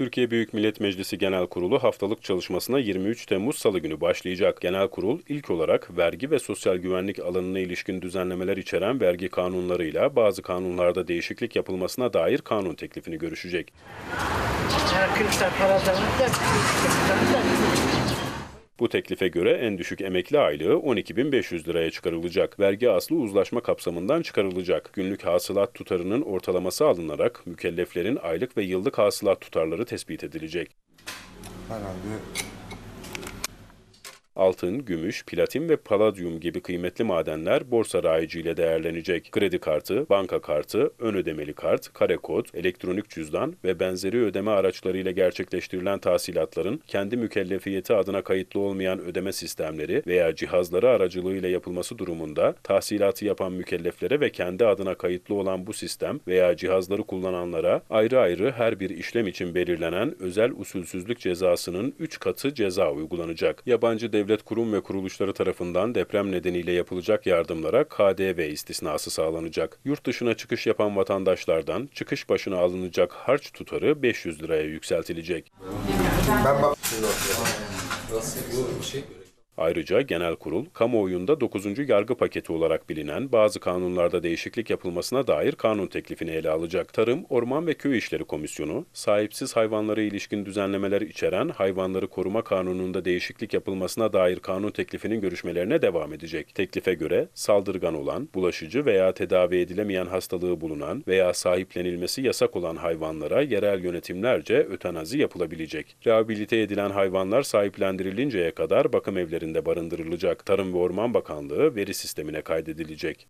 Türkiye Büyük Millet Meclisi Genel Kurulu haftalık çalışmasına 23 Temmuz Salı günü başlayacak. Genel Kurul ilk olarak vergi ve sosyal güvenlik alanına ilişkin düzenlemeler içeren vergi kanunlarıyla bazı kanunlarda değişiklik yapılmasına dair kanun teklifini görüşecek. Bu teklife göre en düşük emekli aylığı 12.500 liraya çıkarılacak. Vergi aslı uzlaşma kapsamından çıkarılacak. Günlük hasılat tutarının ortalaması alınarak mükelleflerin aylık ve yıllık hasılat tutarları tespit edilecek. Herhalde Altın, gümüş, platin ve paladyum gibi kıymetli madenler borsa rayiciliğiyle değerlenecek. Kredi kartı, banka kartı, ön ödemeli kart, kare kod, elektronik cüzdan ve benzeri ödeme araçlarıyla gerçekleştirilen tahsilatların kendi mükellefiyeti adına kayıtlı olmayan ödeme sistemleri veya cihazları aracılığıyla yapılması durumunda tahsilatı yapan mükelleflere ve kendi adına kayıtlı olan bu sistem veya cihazları kullananlara ayrı ayrı her bir işlem için belirlenen özel usulsüzlük cezasının 3 katı ceza uygulanacak. Yabancı devlet kurum ve kuruluşları tarafından deprem nedeniyle yapılacak yardımlara KDV istisnası sağlanacak. Yurt dışına çıkış yapan vatandaşlardan çıkış başına alınacak harç tutarı 500 liraya yükseltilecek. ben bak Ayrıca genel kurul, kamuoyunda 9. yargı paketi olarak bilinen bazı kanunlarda değişiklik yapılmasına dair kanun teklifini ele alacak. Tarım, Orman ve Köy İşleri Komisyonu, sahipsiz hayvanlara ilişkin düzenlemeler içeren Hayvanları Koruma Kanunu'nda değişiklik yapılmasına dair kanun teklifinin görüşmelerine devam edecek. Teklife göre saldırgan olan, bulaşıcı veya tedavi edilemeyen hastalığı bulunan veya sahiplenilmesi yasak olan hayvanlara yerel yönetimlerce ötenazi yapılabilecek. Rehabilite edilen hayvanlar sahiplendirilinceye kadar bakım verilerinde barındırılacak Tarım ve Orman Bakanlığı veri sistemine kaydedilecek.